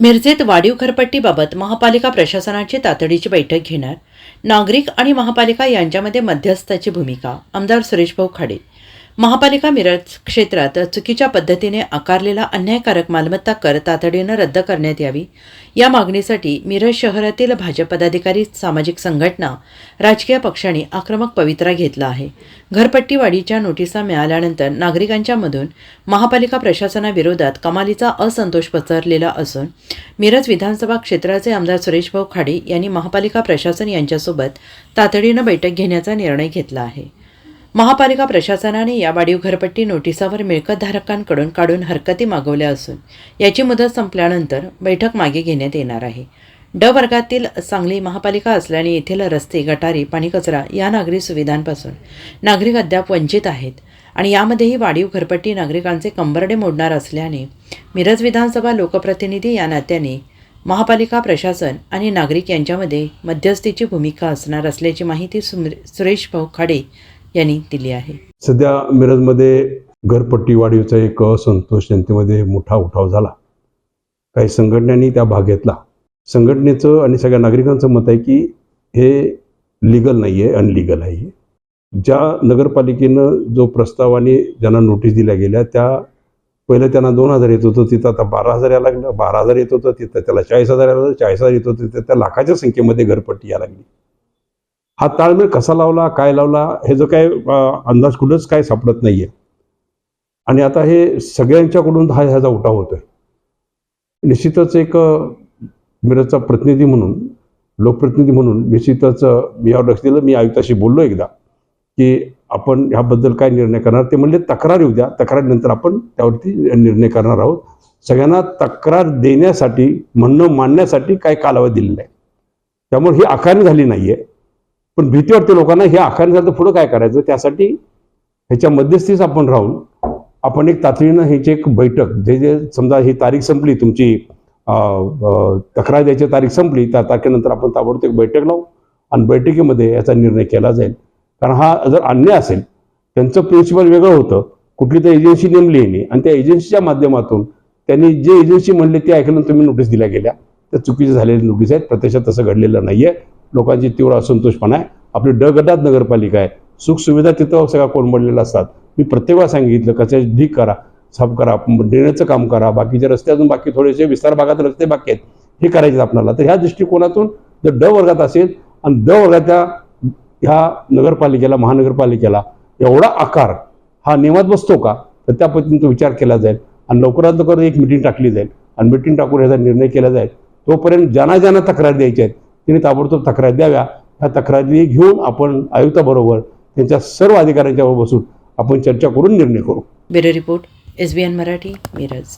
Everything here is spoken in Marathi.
मिरजेत वाढीव घरपट्टीबाबत महापालिका प्रशासनाची तातडीची बैठक घेणार. नागरिक आणि महापालिका यांच्यामध्ये मध्यस्थाची भूमिका. आमदार सुरेशभाऊ खाडे. महापालिका मिरज क्षेत्रात चुकीच्या पद्धतीने आकारलेला अन्यायकारक मालमत्ता कर तातडीनं रद्द करण्यात यावी. या मागणीसाठी मिरज शहरातील भाजप पदाधिकारी सामाजिक संघटना राजकीय पक्षांनी आक्रमक पवित्रा घेतला आहे. घरपट्टीवाढीच्या नोटिसा मिळाल्यानंतर नागरिकांच्यामधून महापालिका प्रशासनाविरोधात कमालीचा असंतोष पसरलेला असून मिरज विधानसभा क्षेत्राचे आमदार सुरेशभाऊ खाडे यांनी महापालिका प्रशासन यांच्यासोबत तातडीनं बैठक घेण्याचा निर्णय घेतला आहे. महापालिका प्रशासनाने या वाढीव घरपट्टी नोटिसावर मिळकतधारकांकडून काढून हरकती मागवल्या असून याची मुदत संपल्यानंतर बैठक मागे घेण्यात येणार आहे. ड वर्गातील सांगली महापालिका असल्याने येथील रस्ते गटारी पाणी कचरा या नागरी सुविधांपासून नागरिक अद्याप वंचित आहेत आणि यामध्येही वाढीव घरपट्टी नागरिकांचे कंबरडे मोडणार असल्याने मिरज विधानसभा लोकप्रतिनिधी या नात्याने महापालिका प्रशासन आणि नागरिक यांच्यामध्ये मध्यस्थीची भूमिका असणार असल्याची माहिती सुरेश भाऊ खाडे यांनी दिली आहे. सध्या मिरजमध्ये घरपट्टी वाढीवचा एक असंतोष जनतेमध्ये मोठा उठाव झाला. काही संघटनांनी त्या भाग घेतला. संघटनेचं आणि सगळ्या नागरिकांचं मत आहे की हे लिगल नाही आहे अनलिगल आहे ज्या नगरपालिकेनं जो प्रस्तावाने ज्यांना नोटीस दिल्या गेल्या त्या पहिलं त्यांना दोन हजार येत होतं तिथं आता बारा हजार यायला लागलं. बारा हजार येत होतं तिथं त्याला चाळीस हजार यायला चाळीस हजार येत होतं तिथं त्या लाखाच्या संख्येमध्ये घरपट्टी यायला लागली. हा ताळमेळ कसा लावला काय लावला हे जो काय अंदाज कुठंच काय सापडत नाहीये. आणि आता हे सगळ्यांच्याकडून हा ह्याचा उठाव होतोय. निश्चितच एक मिरजचा प्रतिनिधी म्हणून लोकप्रतिनिधी म्हणून निश्चितच मी यावर लक्ष दिलं. मी आयुक्ताशी बोललो एकदा की आपण ह्याबद्दल काय निर्णय करणार? ते म्हणले तक्रार येऊ द्या. तक्रारीनंतर आपण त्यावरती निर्णय करणार आहोत. सगळ्यांना तक्रार देण्यासाठी म्हणणं मांडण्यासाठी काय कालावधी दिलेला आहे. त्यामुळे ही आकारणी झाली नाही आहे पण भीती वाटते लोकांना हे आकारणी झालं तर पुढं काय करायचं? त्यासाठी ह्याच्या मध्यस्थीच आपण राहून आपण एक तातडीनं ह्याची एक बैठक जे जे समजा ही तारीख संपली तुमची तक्रार द्यायची तारीख संपली त्या तारखेनंतर आपण ताबडतोब एक बैठक लावू आणि बैठकीमध्ये याचा निर्णय केला जाईल. कारण हा जर अन्याय असेल त्यांचं प्रिन्सिपल वेगळं होतं कुठली तर एजन्सी नेमली नाही आणि त्या एजन्सीच्या माध्यमातून त्यांनी जे एजन्सी म्हणले ते ऐकलं तुम्ही नोटीस दिल्या गेल्या. त्या चुकीच्या झालेल्या नोटीस आहेत प्रत्यक्षात तसं घडलेलं नाहीये. लोकांची तीव्र असंतोषपणा आहे. आपली ड गटात नगरपालिका आहे. सुखसुविधा तिथं सगळ्या कोलमडलेल्या असतात. मी प्रत्येकाला सांगितलं कचऱ्याची ढीक करा साफ करा ड्रेनेजचं काम करा बाकीचे रस्ते अजून बाकी थोडेसे विस्तार भागात रस्ते बाकी आहेत. हे करायचे आहेत आपल्याला. तर ह्या दृष्टिकोनातून जर ड वर्गात असेल आणि ड वर्गाच्या ह्या नगरपालिकेला महानगरपालिकेला एवढा आकार हा नियमात बसतो का? तर त्या पद्धतीने तो विचार केला जाईल आणि लवकरात लवकर एक मिटिंग टाकली जाईल. आणि मिटिंग टाकून ह्याचा निर्णय केला जाईल. तोपर्यंत ज्यांना ज्यांना तक्रार द्यायच्या आहेत. तिने ताबडतोब तक्रार द्याव्या. ह्या तक्रारी घेऊन आपण आयुक्ताबरोबर त्यांच्या सर्व अधिकाऱ्यांच्या बसून आपण चर्चा करून निर्णय करू. Bureau report S B N Marathi Miraj.